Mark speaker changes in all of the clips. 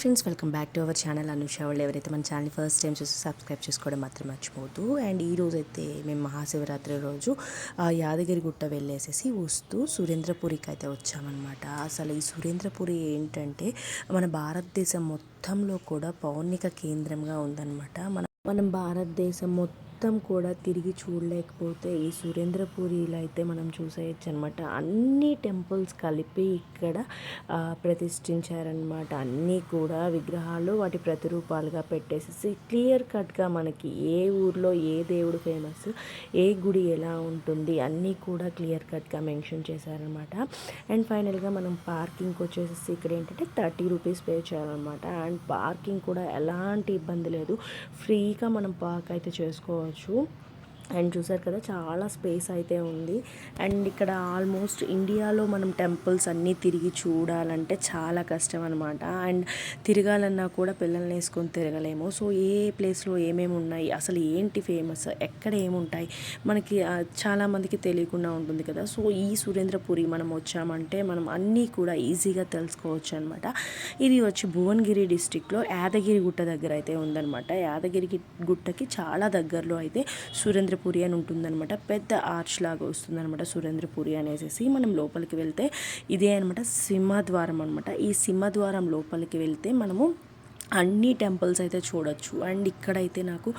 Speaker 1: Friends welcome back to our channel Anusha వాళ్ళు ఎవరైతే మన ఛానల్ ఫస్ట్ టైం చూసి సబ్స్క్రైబ్ చేసుకోవడం మాత్రం మర్చిపోదు అండ్ ఈ రోజు అయితే మేము మహాశివరాత్రి రోజు ఆ యాదగిరి గుట్ట వెళ్ళేసేసి వస్తూ సురేంద్రపురికి అయితే వచ్చామన్నమాట. అసలు ఈ సురేంద్రపురి ఏంటంటే మన భారతదేశం మొత్తంలో కూడా పౌర్ణిక కేంద్రంగా ఉందన్నమాట. మన మనం భారతదేశం మొత్తం మొత్తం కూడా తిరిగి చూడలేకపోతే ఈ సురేంద్రపురిలో అయితే మనం చూసేయచ్చు అనమాట అన్ని టెంపుల్స్ కలిపి ఇక్కడ ప్రతిష్ఠించారనమాట. అన్నీ కూడా విగ్రహాలు వాటి ప్రతిరూపాలుగా పెట్టేసి క్లియర్ కట్గా మనకి ఏ ఊర్లో ఏ దేవుడు ఫేమస్ ఏ గుడి ఎలా ఉంటుంది అన్నీ కూడా క్లియర్ కట్గా మెన్షన్ చేశారనమాట. అండ్ ఫైనల్గా మనం పార్కింగ్కి వచ్చేసి ఇక్కడ ఏంటంటే థర్టీ రూపీస్ పే చేయాలన్నమాట. అండ్ పార్కింగ్ కూడా ఎలాంటి ఇబ్బంది లేదు. ఫ్రీగా మనం పార్క్ అయితే చేసుకోవచ్చు. бачу. అండ్ చూసారు కదా చాలా స్పేస్ అయితే ఉంది. అండ్ ఇక్కడ ఆల్మోస్ట్ ఇండియాలో మనం టెంపుల్స్ అన్నీ తిరిగి చూడాలంటే చాలా కష్టం అనమాట అండ్ తిరగాలన్నా కూడా పిల్లల్ని వేసుకొని తిరగలేము. సో ఏ ప్లేస్లో ఏమేమి ఉన్నాయి అసలు ఏంటి ఫేమస్ ఎక్కడ ఏముంటాయి మనకి చాలామందికి తెలియకుండా ఉంటుంది కదా. సో ఈ సురేంద్రపురి మనం వచ్చామంటే మనం అన్నీ కూడా ఈజీగా తెలుసుకోవచ్చు అనమాట ఇది వచ్చి భువనగిరి డిస్టిక్లో యాదగిరి గుట్ట దగ్గర అయితే ఉందన్నమాట. యాదగిరి గుట్టకి చాలా దగ్గరలో అయితే సురేంద్రపురి అని ఉంటుందన్నమాట. పెద్ద ఆర్చ్ లాగా వస్తుందన్నమాట సురేంద్రపురి అనేసి. మనం లోపలికి వెళ్తే ఇదే అనమాట సింహద్వారం అనమాట ఈ సింహద్వారం లోపలికి వెళ్తే మనము అన్ని టెంపుల్స్ అయితే చూడొచ్చు. అండ్ ఇక్కడైతే నాకు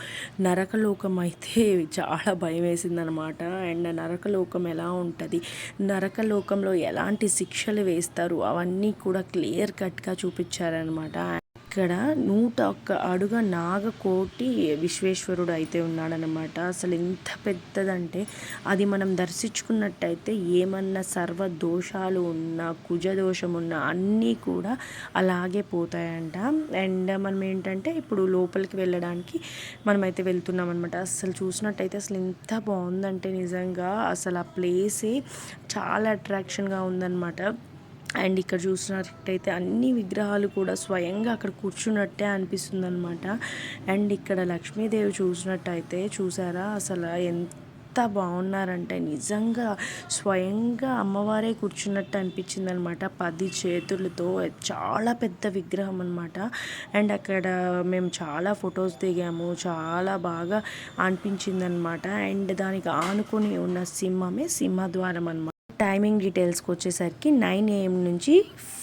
Speaker 1: నరకలోకం అయితే చాలా భయం వేసిందనమాట అండ్ నరకలోకం ఎలా ఉంటుంది? నరకలోకంలో ఎలాంటి శిక్షలు వేస్తారు? అవన్నీ కూడా క్లియర్ కట్గా చూపించారనమాట ఇక్కడ నూట ఒక్క అడుగ నాగకోటి విశ్వేశ్వరుడు అయితే ఉన్నాడనమాట అసలు ఎంత పెద్దదంటే అది మనం దర్శించుకున్నట్టయితే ఏమన్నా సర్వ దోషాలు ఉన్న కుజ దోషం ఉన్న అన్నీ కూడా అలాగే పోతాయంట. అండ్ మనం ఏంటంటే ఇప్పుడు లోపలికి వెళ్ళడానికి మనమైతే వెళ్తున్నాం అనమాట అసలు చూసినట్టయితే అసలు ఎంత బాగుందంటే నిజంగా అసలు ఆ ప్లేసే చాలా అట్రాక్షన్గా ఉందన్నమాట. అండ్ ఇక్కడ చూసినట్టయితే అన్ని విగ్రహాలు కూడా స్వయంగా అక్కడ కూర్చున్నట్టే అనిపిస్తుంది అనమాట అండ్ ఇక్కడ లక్ష్మీదేవి చూసినట్టయితే చూసారా? అసలు ఎంత బాగున్నారంటే నిజంగా స్వయంగా అమ్మవారే కూర్చున్నట్టు అనిపించింది అనమాట పది చేతులతో చాలా పెద్ద విగ్రహం అనమాట అండ్ అక్కడ మేము చాలా ఫొటోస్ దిగాము చాలా బాగా అనిపించింది అనమాట అండ్ దానికి ఆనుకొని ఉన్న సింహమే సింహద్వారం అనమాట టైమింగ్ డీటెయిల్స్కి వచ్చేసరికి నైన్ ఏఎం నుంచి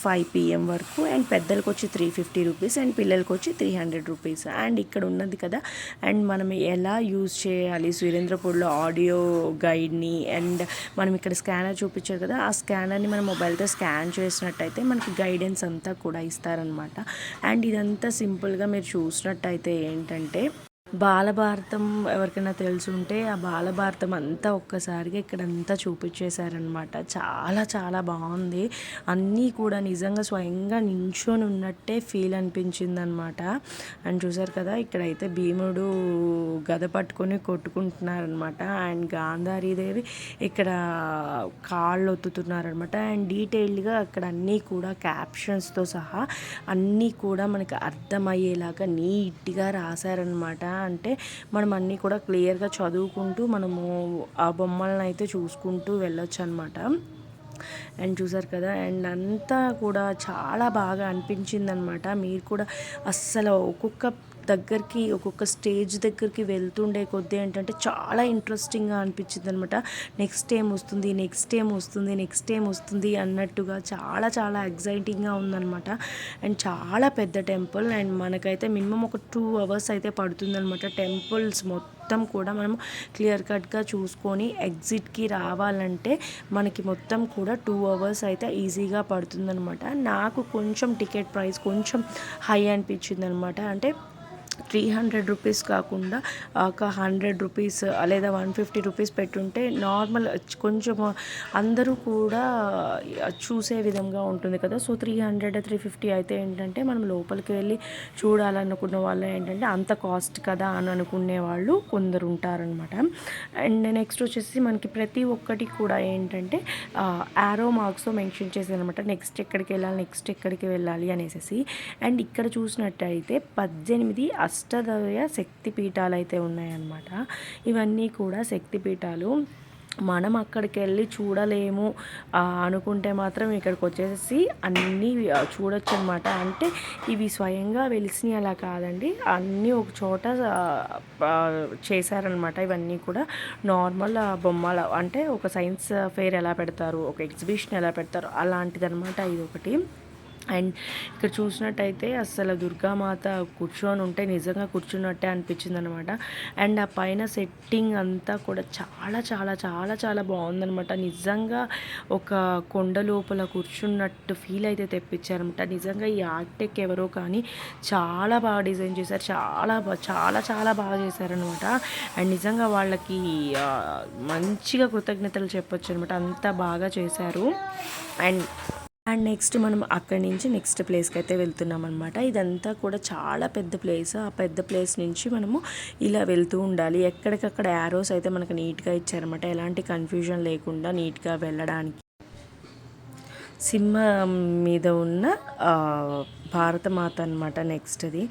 Speaker 1: ఫైవ్ పిఎం వరకు అండ్ పెద్దలకు వచ్చి త్రీ ఫిఫ్టీ రూపీస్ అండ్ పిల్లలకి వచ్చి త్రీ హండ్రెడ్ రూపీస్. అండ్ ఇక్కడ ఉన్నది కదా అండ్ మనం ఎలా యూజ్ చేయాలి సురేంద్రపూర్లో ఆడియో గైడ్ని అండ్ మనం ఇక్కడ స్కానర్ చూపించారు కదా ఆ స్కానర్ని మన మొబైల్తో స్కాన్ చేసినట్టయితే మనకి గైడెన్స్ అంతా కూడా ఇస్తారనమాట అండ్ ఇదంతా సింపుల్గా మీరు చూసినట్టయితే ఏంటంటే బాలభారతం ఎవరికైనా తెలుసుంటే ఆ బాలభారతం అంతా ఒక్కసారిగా ఇక్కడ అంతా చూపించేశారనమాట చాలా చాలా బాగుంది. అన్నీ కూడా నిజంగా స్వయంగా నించొని ఉన్నట్టే ఫీల్ అనిపించింది అనమాట అండ్ చూసారు కదా ఇక్కడైతే భీముడు గద పట్టుకొని కొట్టుకుంటున్నారనమాట అండ్ గాంధారీదేవి ఇక్కడ కాళ్ళు ఒత్తుతున్నారనమాట అండ్ డీటెయిల్డ్గా అక్కడ అన్నీ కూడా క్యాప్షన్స్తో సహా అన్నీ కూడా మనకి అర్థమయ్యేలాగా నీట్గా రాశారనమాట అంటే మనం అన్నీ కూడా క్లియర్గా చదువుకుంటూ మనము ఆ బొమ్మలను అయితే చూసుకుంటూ వెళ్ళొచ్చు అనమాట అండ్ చూసారు కదా అండ్ అంతా కూడా చాలా బాగా అనిపించింది అనమాట మీరు కూడా అస్సలు ఒక్కొక్క దగ్గరికి ఒక్కొక్క స్టేజ్ దగ్గరికి వెళ్తుండే కొద్దీ ఏంటంటే చాలా ఇంట్రెస్టింగ్గా అనిపించింది అనమాట నెక్స్ట్ ఏం వస్తుంది నెక్స్ట్ ఏం వస్తుంది నెక్స్ట్ ఏం వస్తుంది అన్నట్టుగా చాలా చాలా ఎగ్జైటింగ్గా ఉందన్నమాట. అండ్ చాలా పెద్ద టెంపుల్ అండ్ మనకైతే మినిమం ఒక టూ అవర్స్ అయితే పడుతుందన్నమాట. టెంపుల్స్ మొత్తం కూడా మనం క్లియర్ కట్గా చూసుకొని ఎగ్జిట్కి రావాలంటే మనకి మొత్తం కూడా టూ అవర్స్ అయితే ఈజీగా పడుతుందన్నమాట. నాకు కొంచెం టికెట్ ప్రైస్ కొంచెం హై అనిపించింది అనమాట అంటే త్రీ హండ్రెడ్ రూపీస్ కాకుండా ఒక హండ్రెడ్ రూపీస్ లేదా వన్ ఫిఫ్టీ రూపీస్ పెట్టుంటే నార్మల్ కొంచెం అందరూ కూడా చూసే విధంగా ఉంటుంది కదా. So three hundred three fifty అయితే ఏంటంటే మనం లోపలికి వెళ్ళి చూడాలనుకున్న వాళ్ళు ఏంటంటే అంత కాస్ట్ కదా అని అనుకునే వాళ్ళు కొందరు ఉంటారనమాట అండ్ నెక్స్ట్ వచ్చేసి మనకి ప్రతి ఒక్కటి కూడా ఏంటంటే యారో మార్క్స్ మెన్షన్ చేసేది అనమాట నెక్స్ట్ ఎక్కడికి వెళ్ళాలి నెక్స్ట్ ఎక్కడికి వెళ్ళాలి అనేసి అండ్ ఇక్కడ చూసినట్టయితే పద్దెనిమిది అష్టదయ శక్తి పీఠాలు అయితే ఉన్నాయన్నమాట. ఇవన్నీ కూడా శక్తి పీఠాలు మనం అక్కడికి వెళ్ళి చూడలేము అనుకుంటే మాత్రం ఇక్కడికి వచ్చేసి అన్నీ చూడొచ్చు అనమాట అంటే ఇవి స్వయంగా వెలిసినవి అలా కాదండి. అన్నీ ఒక చోట చేశారనమాట ఇవన్నీ కూడా నార్మల్ బొమ్మల అంటే ఒక సైన్స్ ఫేర్ ఎలా పెడతారు ఒక ఎగ్జిబిషన్ ఎలా పెడతారు అలాంటిదనమాట ఇది ఒకటి అండ్ ఇక్కడ చూసినట్టయితే అసలు దుర్గామాత కూర్చొని ఉంటే నిజంగా కూర్చున్నట్టే అనిపించింది అనమాట అండ్ ఆ పైన సెట్టింగ్ అంతా కూడా చాలా చాలా చాలా చాలా బాగుందనమాట నిజంగా ఒక కొండ లోపల కూర్చున్నట్టు ఫీల్ అయితే తెప్పించారనమాట నిజంగా ఈ ఆర్టెక్ ఎవరో కానీ చాలా బాగా డిజైన్ చేశారు. చాలా చాలా చాలా బాగా చేశారనమాట అండ్ నిజంగా వాళ్ళకి మంచిగా కృతజ్ఞతలు చెప్పొచ్చు అనమాట అంత బాగా చేశారు. అండ్ అండ్ నెక్స్ట్ మనం అక్కడి నుంచి నెక్స్ట్ ప్లేస్కి అయితే వెళ్తున్నాం అనమాట ఇదంతా కూడా చాలా పెద్ద ప్లేస్. ఆ పెద్ద ప్లేస్ నుంచి మనము ఇలా వెళ్తూ ఉండాలి. ఎక్కడికక్కడ యారోస్ అయితే మనకు నీట్గా ఇచ్చారనమాట ఎలాంటి కన్ఫ్యూజన్ లేకుండా నీట్గా వెళ్ళడానికి. సింహం మీద ఉన్న భారతమాత అనమాట నెక్స్ట్ది.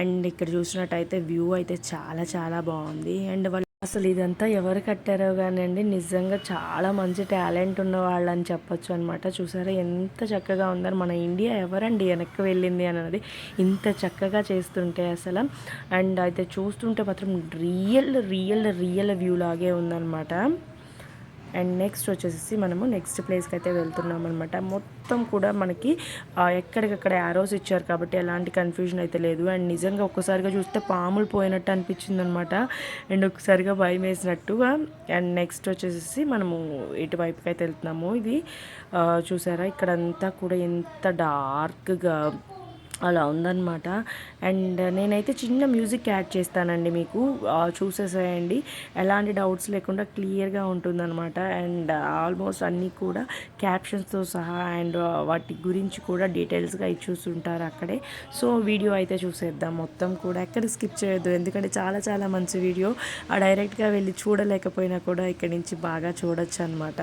Speaker 1: అండ్ ఇక్కడ చూసినట్టయితే వ్యూ అయితే చాలా చాలా బాగుంది. అండ్ వాళ్ళు అసలు ఇదంతా ఎవరు కట్టారో కానివ్వండి నిజంగా చాలా మంచి టాలెంట్ ఉన్న వాళ్ళని చెప్పొచ్చు అనమాట చూసారా ఎంత చక్కగా ఉందని మన ఇండియా ఎవరండి వెనక్కి వెళ్ళింది అన్నది ఇంత చక్కగా చేస్తుంటే అసలు. అండ్ అయితే చూస్తుంటే మాత్రం రియల్ రియల్ రియల్ వ్యూ లాగే ఉందన్నమాట. అండ్ నెక్స్ట్ వచ్చేసి మనము నెక్స్ట్ ప్లేస్కి అయితే వెళ్తున్నాం అనమాట మొత్తం కూడా మనకి ఎక్కడికక్కడ యారోస్ ఇచ్చారు కాబట్టి ఎలాంటి కన్ఫ్యూజన్ అయితే లేదు. అండ్ నిజంగా ఒక్కసారిగా చూస్తే పాములు పోయినట్టు అనిపించింది అనమాట అండ్ ఒకసారిగా భయం వేసినట్టుగా అండ్ నెక్స్ట్ వచ్చేసి మనము ఇటువైపుకి అయితే వెళ్తున్నాము. ఇది చూసారా? ఇక్కడంతా కూడా ఎంత డార్క్గా అలా ఉందన్నమాట. అండ్ నేనైతే చిన్న మ్యూజిక్ యాడ్ చేస్తానండి మీకు. చూసేసేయండి. ఎలాంటి డౌట్స్ లేకుండా క్లియర్గా ఉంటుందన్నమాట. అండ్ ఆల్మోస్ట్ అన్నీ కూడా క్యాప్షన్స్తో సహా అండ్ వాటి గురించి కూడా డీటెయిల్స్గా ఇచ్చేస్తుంటారు అక్కడే. సో వీడియో అయితే చూసేద్దాం. మొత్తం కూడా ఎక్కడ స్కిప్ చేయొద్దు. ఎందుకంటే చాలా చాలా మంచి వీడియో. డైరెక్ట్గా వెళ్ళి చూడలేకపోయినా కూడా ఇక్కడి నుంచి బాగా చూడొచ్చు అనమాట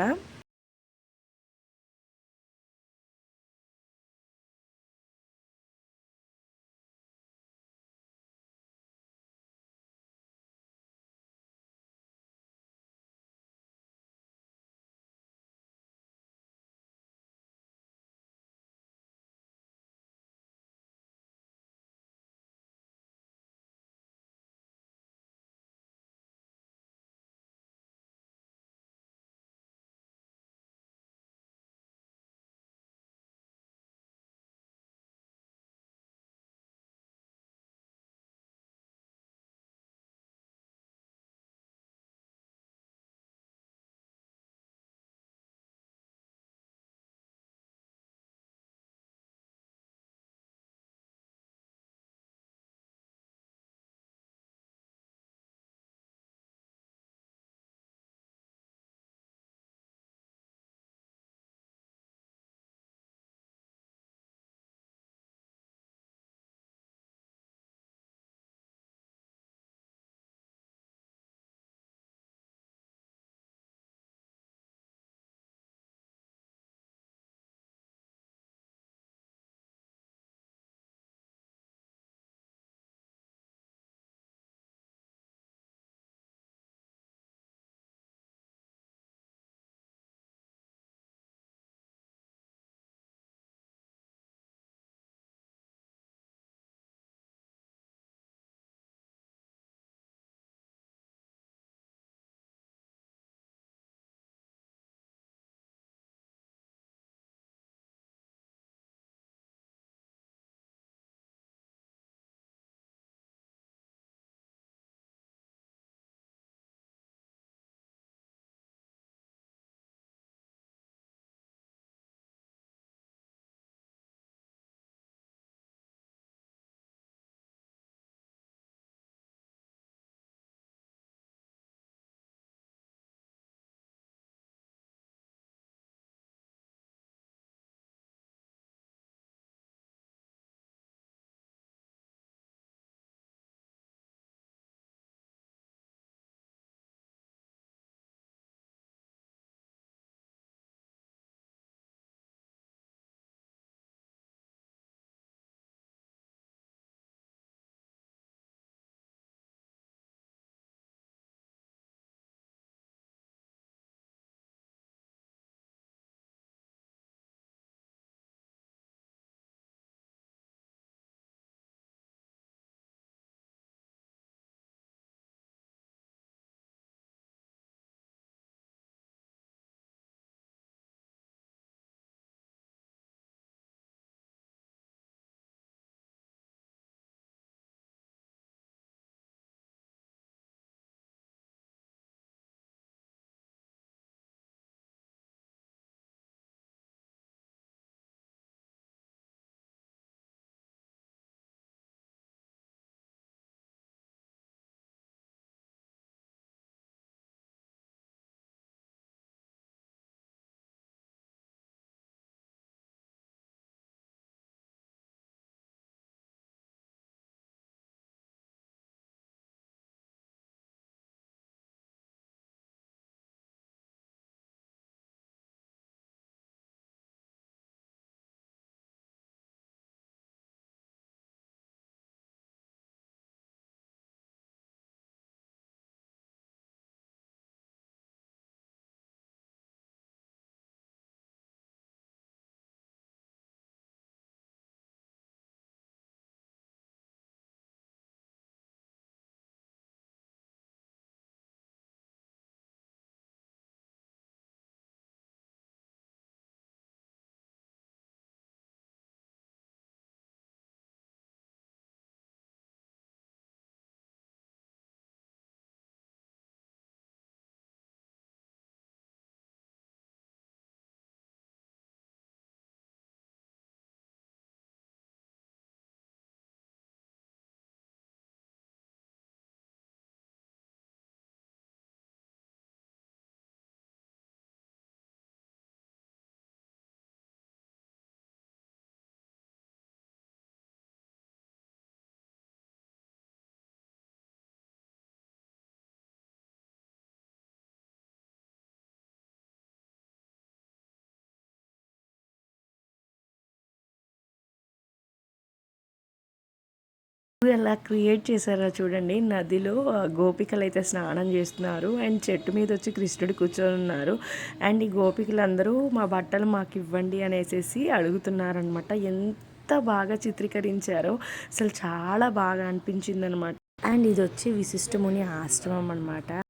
Speaker 1: ఎలా క్రియేట్ చేశారో చూడండి. నదిలో గోపికలు అయితే స్నానం చేస్తున్నారు. అండ్ చెట్టు మీద వచ్చి కృష్ణుడు కూర్చొని ఉన్నారు. అండ్ ఈ గోపికలు అందరూ మా బట్టలు మాకు ఇవ్వండి అనేసి అడుగుతున్నారనమాట ఎంత బాగా చిత్రీకరించారో అసలు చాలా బాగా అనిపించింది అనమాట అండ్ ఇది వచ్చి విశిష్టముని ఆశ్రమం అనమాట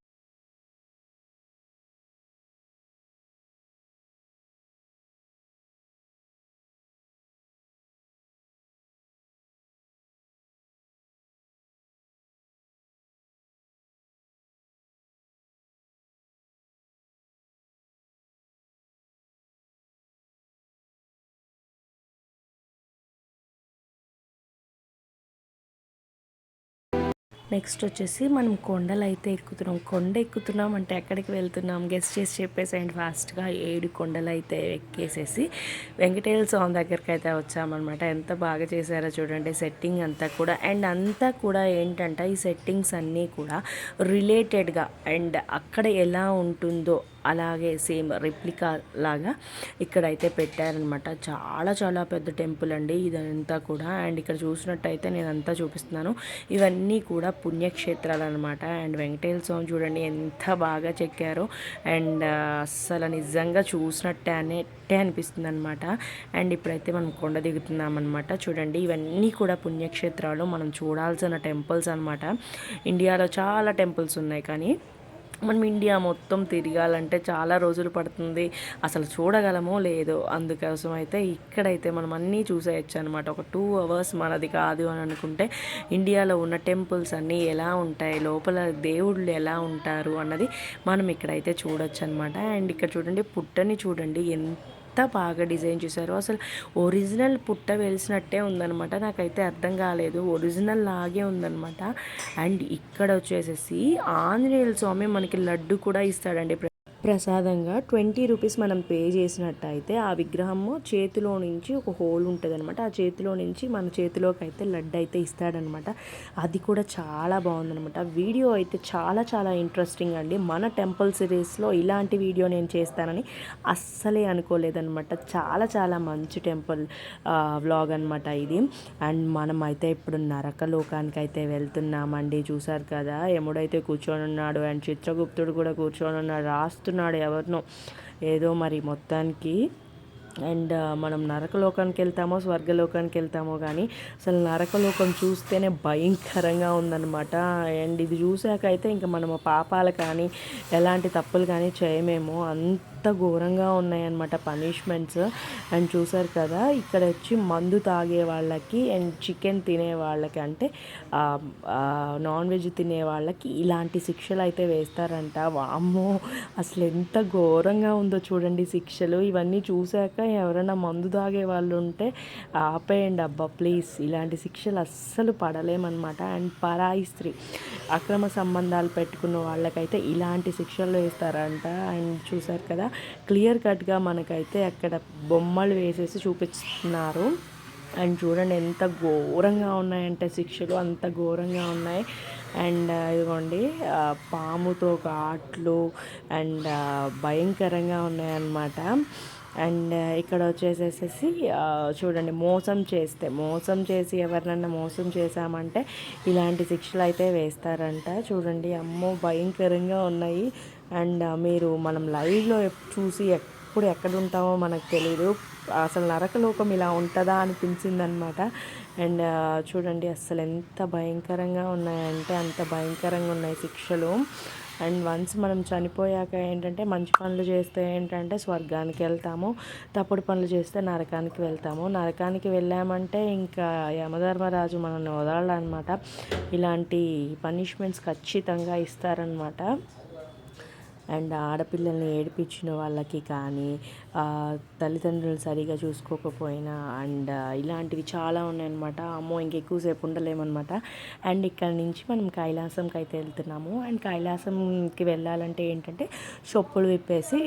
Speaker 1: నెక్స్ట్ వచ్చేసి మనం కొండలు అయితే ఎక్కుతున్నాం. కొండ ఎక్కుతున్నాం అంటే ఎక్కడికి వెళ్తున్నాం? గెస్ట్ చేసి చెప్పేసేయండి ఫాస్ట్గా ఏడు కొండలు అయితే ఎక్కేసేసి వెంకటేశ్వర స్వామి దగ్గరికి అయితే వచ్చామన్నమాట. ఎంత బాగా చేశారో చూడండి. సెట్టింగ్ అంతా కూడా. అండ్ అంతా కూడా ఏంటంటే ఈ సెట్టింగ్స్ అన్నీ కూడా రిలేటెడ్గా అండ్ అక్కడ ఎలా ఉంటుందో అలాగే సేమ్ రెప్లికా లాగా ఇక్కడైతే పెట్టారనమాట. చాలా చాలా పెద్ద టెంపుల్ అండి ఇదంతా కూడా. అండ్ ఇక్కడ చూసినట్టయితే నేను అంతా చూపిస్తున్నాను. ఇవన్నీ కూడా పుణ్యక్షేత్రాలు అనమాట. అండ్ వెంకటేశ్వర స్వామి చూడండి ఎంత బాగా చెక్కారో. అండ్ అస్సలు నిజంగా చూసినట్టే అనిపిస్తుంది అనమాట అండ్ ఇప్పుడైతే మనం కొండ దిగుతున్నాం అనమాట చూడండి ఇవన్నీ కూడా పుణ్యక్షేత్రాలు. మనం చూడాల్సిన టెంపుల్స్ అనమాట. ఇండియాలో చాలా టెంపుల్స్ ఉన్నాయి కానీ మనం ఇండియా మొత్తం తిరగాలంటే చాలా రోజులు పడుతుంది. అసలు చూడగలమో లేదో అందుకోసం అయితే ఇక్కడైతే మనం అన్నీ చూసేయచ్చు అనమాట ఒక టూ అవర్స్ మనది కాదు అని అనుకుంటే ఇండియాలో ఉన్న టెంపుల్స్ అన్నీ ఎలా ఉంటాయి? లోపల దేవుళ్ళు ఎలా ఉంటారు? అన్నది మనం ఇక్కడైతే చూడొచ్చు అనమాట అండ్ ఇక్కడ చూడండి పుట్టని చూడండి ఎంత ఎంత బాగా డిజైన్ చేశారో. అసలు ఒరిజినల్ పుట్ట వెలిసినట్టే ఉందనమాట నాకైతే అర్థం కాలేదు. ఒరిజినల్ లాగే ఉందనమాట అండ్ ఇక్కడ వచ్చేసేసి ఆంజనేయుల స్వామి మనకి లడ్డు కూడా ఇస్తాడండి. ప్రసాదంగా ట్వంటీ రూపీస్ మనం పే చేసినట్టయితే ఆ విగ్రహము చేతిలో నుంచి ఒక హోల్ ఉంటుంది అనమాట ఆ చేతిలో నుంచి మన చేతిలోకి అయితే లడ్డు అయితే ఇస్తాడనమాట అది కూడా చాలా బాగుందనమాట వీడియో అయితే చాలా చాలా ఇంట్రెస్టింగ్ అండి. మన టెంపుల్ సిరీస్లో ఇలాంటి వీడియో నేను చేస్తానని అస్సలే అనుకోలేదనమాట చాలా చాలా మంచి టెంపుల్ వ్లాగ్ అనమాట ఇది. అండ్ మనం అయితే ఇప్పుడు నరకలోకానికి అయితే వెళ్తున్నామండి. చూసారు కదా? యముడైతే కూర్చొని ఉన్నాడు అండ్ చిత్రగుప్తుడు కూడా కూర్చొని ఉన్నాడు రాస్తు చేస్తున్నాడు ఎవరినో. ఏదో మరి మొత్తానికి అండ్ మనం నరకలోకానికి వెళ్తామో స్వర్గలోకానికి వెళ్తామో కానీ అసలు నరకలోకం చూస్తేనే భయంకరంగా ఉందన్నమాట. అండ్ ఇది చూసాక అయితే ఇంకా మనము పాపాలు కానీ ఎలాంటి తప్పులు కానీ చేయమేమో. అంత ఘోరంగా ఉన్నాయన్నమాట పనిష్మెంట్స్ అండ్ చూసారు కదా ఇక్కడ వచ్చి మందు తాగే వాళ్ళకి అండ్ చికెన్ తినే వాళ్ళకి అంటే నాన్ వెజ్ తినే వాళ్ళకి ఇలాంటి శిక్షలు అయితే వేస్తారంట. వామ్మో అసలు ఎంత ఘోరంగా ఉందో చూడండి శిక్షలు. ఇవన్నీ చూశాక ఎవరైనా మందు తాగే వాళ్ళు ఉంటే ఆపేయండి అబ్బా ప్లీజ్ ఇలాంటి శిక్షలు అస్సలు పడలేమన్నమాట. అండ్ పరాయి స్త్రీ అక్రమ సంబంధాలు పెట్టుకున్న వాళ్ళకైతే ఇలాంటి శిక్షలు వేస్తారంట. అండ్ చూసారు కదా క్లియర్ కట్గా మనకైతే అక్కడ బొమ్మలు వేసేసి చూపిస్తున్నారు. అండ్ చూడండి ఎంత ఘోరంగా ఉన్నాయంటే శిక్షలు అంత ఘోరంగా ఉన్నాయి. అండ్ ఇదిగోండి పాముతో ఘాట్లు అండ్ భయంకరంగా ఉన్నాయన్నమాట. అండ్ ఇక్కడ వచ్చేసేసి చూడండి మోసం చేస్తే మోసం చేసి ఎవరినన్నా మోసం చేశామంటే ఇలాంటి శిక్షలు అయితే వేస్తారంట. చూడండి అమ్మో భయంకరంగా ఉన్నాయి. అండ్ మీరు మనం లైవ్లో చూసి ఎప్పుడు ఎక్కడ ఉంటామో మనకు తెలియదు అసలు నరకలోకం ఇలా ఉంటుందా అనిపించింది అనమాట అండ్ చూడండి అసలు ఎంత భయంకరంగా ఉన్నాయంటే అంత భయంకరంగా ఉన్నాయి శిక్షలు. అండ్ వన్స్ మనం చనిపోయాక ఏంటంటే మంచి పనులు చేస్తే ఏంటంటే స్వర్గానికి వెళ్తాము. తప్పుడు పనులు చేస్తే నరకానికి వెళ్తాము. నరకానికి వెళ్ళామంటే ఇంకా యమధర్మరాజు మనల్ని వదలాలన్నమాట ఇలాంటి పనిష్మెంట్స్ ఖచ్చితంగా ఇస్తారనమాట. అండ్ ఆడపిల్లల్ని ఏడిపించిన వాళ్ళకి కానీ తల్లిదండ్రులు సరిగా చూసుకోకపోయినా అండ్ ఇలాంటివి చాలా ఉన్నాయన్నమాట. అమ్మో ఇంకెక్కువసేపు ఉండలేమన్నమాట. అండ్ ఇక్కడ నుంచి మనం కైలాసంకి అయితే వెళ్తున్నాము. అండ్ కైలాసంకి వెళ్ళాలంటే ఏంటంటే చెప్పులు విప్పేసి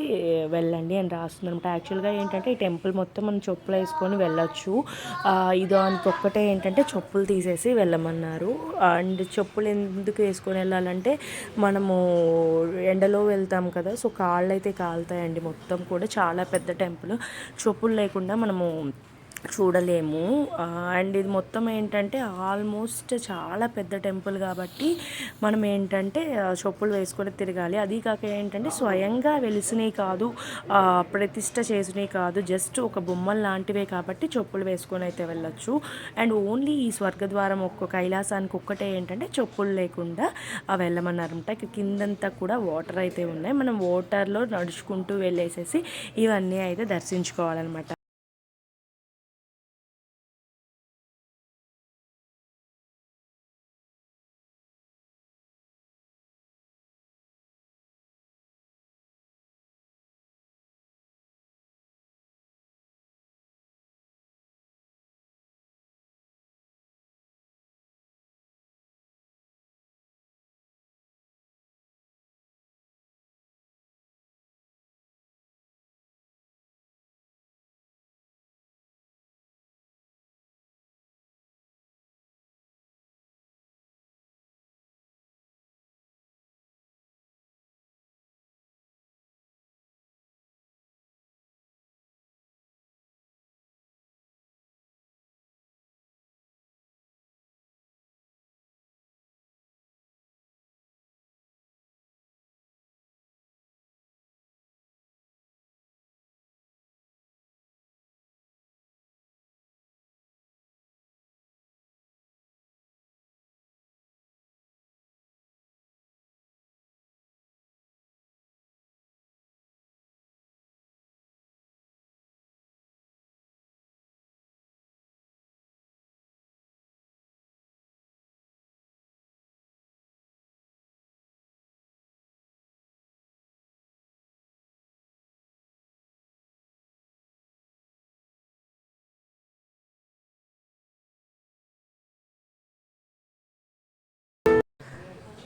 Speaker 1: వెళ్ళండి అని రాస్తుందనమాట యాక్చువల్గా ఏంటంటే ఈ టెంపుల్ మొత్తం మనం చెప్పులు వేసుకొని వెళ్ళొచ్చు. ఇదో ఒక్కటే ఏంటంటే చెప్పులు తీసేసి వెళ్ళమన్నారు. అండ్ చెప్పులు ఎందుకు వేసుకొని వెళ్ళాలంటే మనము ఎండలో వెళ్తాం కదా. సో కాళ్ళు అయితే కాలుతాయండి మొత్తం కూడా. చాలా పెద్ద టెంపుల్. చెప్పులు లేకుండా మనము చూడలేము. అండ్ ఇది మొత్తం ఏంటంటే ఆల్మోస్ట్ చాలా పెద్ద టెంపుల్ కాబట్టి మనం ఏంటంటే చెప్పులు వేసుకొని తిరగాలి. అది కాక ఏంటంటే స్వయంగా వెలిసినవి కాదు ప్రతిష్ట చేసినవి కాదు జస్ట్ ఒక బొమ్మలు లాంటివే కాబట్టి చెప్పులు వేసుకొని అయితే వెళ్ళొచ్చు. అండ్ ఓన్లీ ఈ స్వర్గద్వారం ఒక్క కైలాసానికి ఒక్కటే ఏంటంటే చెప్పులు లేకుండా వెళ్ళమన్నారంట. కిందంతా కూడా వాటర్ అయితే ఉన్నాయి. మనం వాటర్లో నడుచుకుంటూ వెళ్ళేసేసి ఇవన్నీ అయితే దర్శించుకోవాలన్నమాట.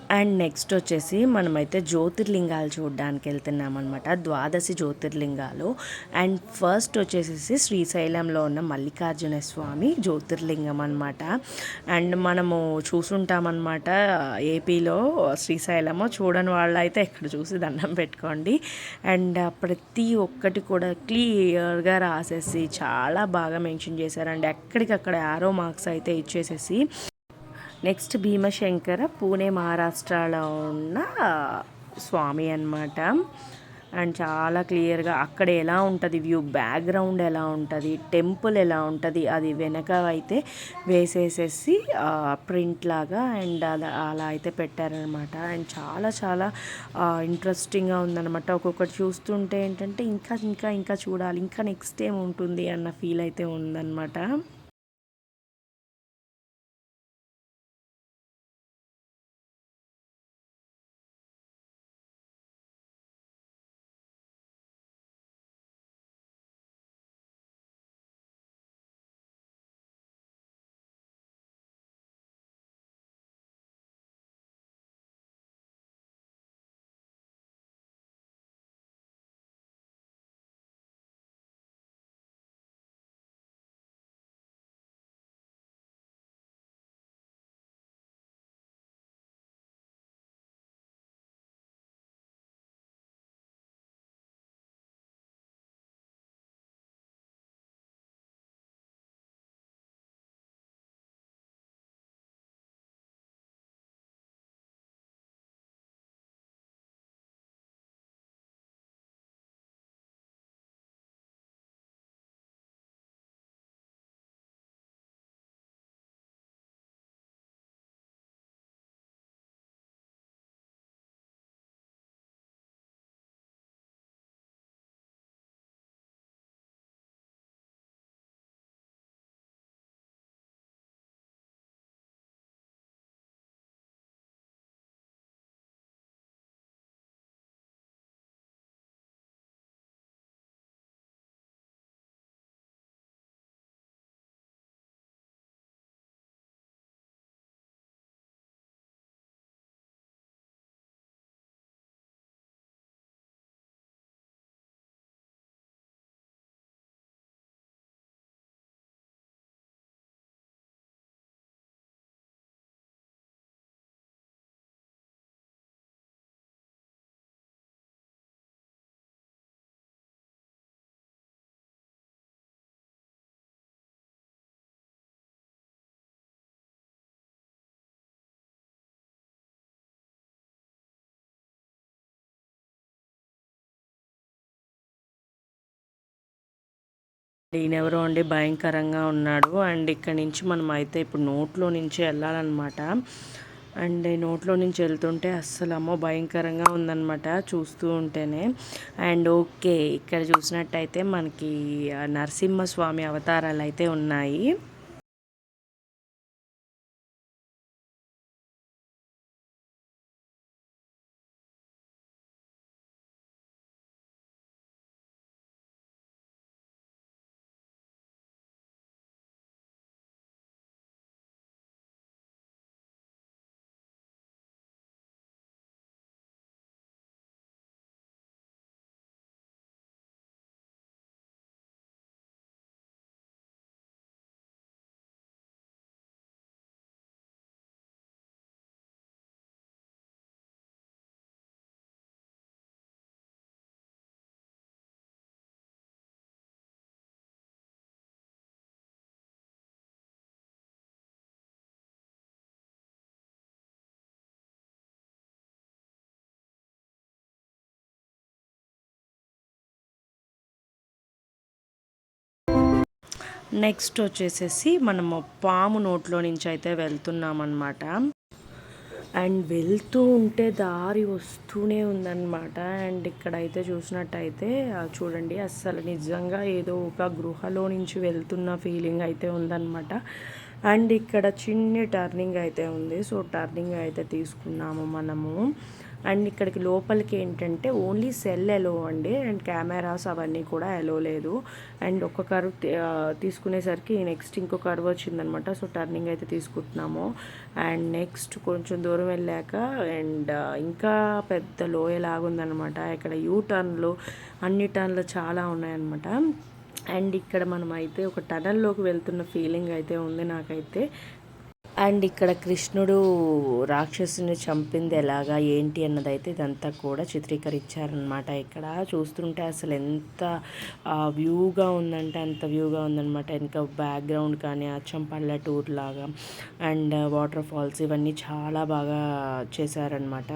Speaker 1: అండ్ నెక్స్ట్ వచ్చేసి మనమైతే జ్యోతిర్లింగాలు చూడడానికి వెళ్తున్నాం అనమాట ద్వాదశి జ్యోతిర్లింగాలు. అండ్ ఫస్ట్ వచ్చేసి శ్రీశైలంలో ఉన్న మల్లికార్జున స్వామి జ్యోతిర్లింగం అనమాట అండ్ మనము చూసుంటామన్నమాట ఏపీలో శ్రీశైలము చూడని వాళ్ళు అయితే ఎక్కడ చూసి దండం పెట్టుకోండి. అండ్ ప్రతి ఒక్కటి కూడా క్లియర్గా రాసేసి చాలా బాగా మెన్షన్ చేశారండి. ఎక్కడికక్కడ ఆరో మార్క్స్ అయితే ఇచ్చేసేసి నెక్స్ట్ భీమశంకర పూణే మహారాష్ట్రలో ఉన్న స్వామి అనమాట అండ్ చాలా క్లియర్గా అక్కడ ఎలా ఉంటుంది వ్యూ బ్యాక్గ్రౌండ్ ఎలా ఉంటుంది టెంపుల్ ఎలా ఉంటుంది అది వెనక అయితే వేసేసేసి ప్రింట్ లాగా అండ్ అలా అలా అయితే పెట్టారనమాట అండ్ చాలా చాలా ఇంట్రెస్టింగ్గా ఉందన్నమాట. ఒక్కొక్కటి చూస్తుంటే ఏంటంటే ఇంకా ఇంకా ఇంకా చూడాలి ఇంకా నెక్స్ట్ ఏం ఉంటుంది అన్న ఫీల్ అయితే ఉందన్నమాట. ఈయనెవరో అండి? భయంకరంగా ఉన్నాడు. అండ్ ఇక్కడ నుంచి మనం అయితే ఇప్పుడు నోట్లో నుంచి వెళ్ళాలన్నమాట. అండ్ నోట్లో నుంచి వెళ్తుంటే అస్సలు అమ్మో భయంకరంగా ఉందన్నమాట చూస్తూ ఉంటేనే. అండ్ ఓకే ఇక్కడ చూసినట్టయితే మనకి నరసింహస్వామి అవతారాలు అయితే ఉన్నాయి. నెక్స్ట్ వచ్చేసేసి మనము పాము నోట్లో నుంచి అయితే వెళ్తున్నాం అనమాట అండ్ వెళ్తూ ఉంటే దారి వస్తూనే ఉందన్నమాట. అండ్ ఇక్కడైతే చూసినట్టయితే చూడండి అస్సలు నిజంగా ఏదో ఒక గృహలో నుంచి వెళ్తున్న ఫీలింగ్ అయితే ఉందన్నమాట. అండ్ ఇక్కడ చిన్ని టర్నింగ్ అయితే ఉంది. సో టర్నింగ్ అయితే తీసుకున్నాము మనము. అండ్ ఇక్కడికి లోపలికి ఏంటంటే ఓన్లీ సెల్ ఎలో అండి. అండ్ కెమెరాస్ అవన్నీ కూడా ఎలో లేదు. అండ్ ఒక కర్వ్ తీసుకునేసరికి నెక్స్ట్ ఇంకో కర్వ్ వచ్చిందనమాట. సో టర్నింగ్ అయితే తీసుకుంటున్నాము. అండ్ నెక్స్ట్ కొంచెం దూరం వెళ్ళాక అండ్ ఇంకా పెద్ద లోయలాగుందనమాట. ఇక్కడ యూ టర్న్లు అన్ని టర్న్లు చాలా ఉన్నాయన్నమాట అండ్ ఇక్కడ మనం అయితే ఒక టనల్లోకి వెళ్తున్న ఫీలింగ్ అయితే ఉంది నాకైతే. అండ్ ఇక్కడ కృష్ణుడు రాక్షసుని చంపింది ఎలాగా ఏంటి అన్నదైతే ఇదంతా కూడా చిత్రీకరించారనమాట ఇక్కడ చూస్తుంటే అసలు ఎంత వ్యూగా ఉందంటే అంత వ్యూగా ఉందనమాట ఇంకా బ్యాక్గ్రౌండ్ కానీ అచ్చం టూర్ లాగా అండ్ వాటర్ ఫాల్స్ ఇవన్నీ చాలా బాగా చేశారనమాట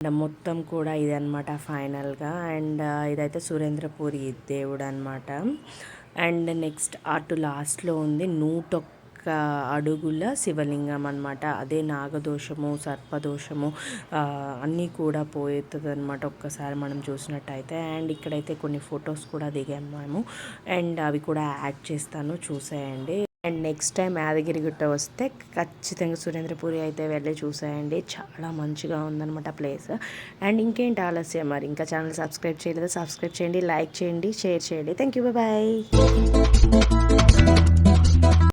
Speaker 1: అండ్ మొత్తం కూడా ఇది అనమాట ఫైనల్గా. అండ్ ఇదైతే సురేంద్రపూరి దేవుడు అనమాట అండ్ నెక్స్ట్ అటు లాస్ట్లో ఉంది నూటొక్క అడుగుల శివలింగం అనమాట అదే నాగదోషము సర్పదోషము అన్నీ కూడా పోతుంది అనమాట ఒక్కసారి మనం చూసినట్టయితే. అండ్ ఇక్కడైతే కొన్ని ఫొటోస్ కూడా దిగాము మేము. అండ్ అవి కూడా యాడ్ చేస్తాను చూసేయండి. And next time Yadagiri Gutta వస్తే ఖచ్చితంగా సురేంద్రపురి అయితే వెళ్ళి చూసేయండి. చాలా మంచిగా ఉందన్నమాట ప్లేస్ అండ్ ఇంకేంటి ఆలస్యం మరి? ఇంకా ఛానల్ సబ్స్క్రైబ్ చేయలేదు? సబ్స్క్రైబ్ చేయండి లైక్ చేయండి షేర్ చేయండి. Thank you bye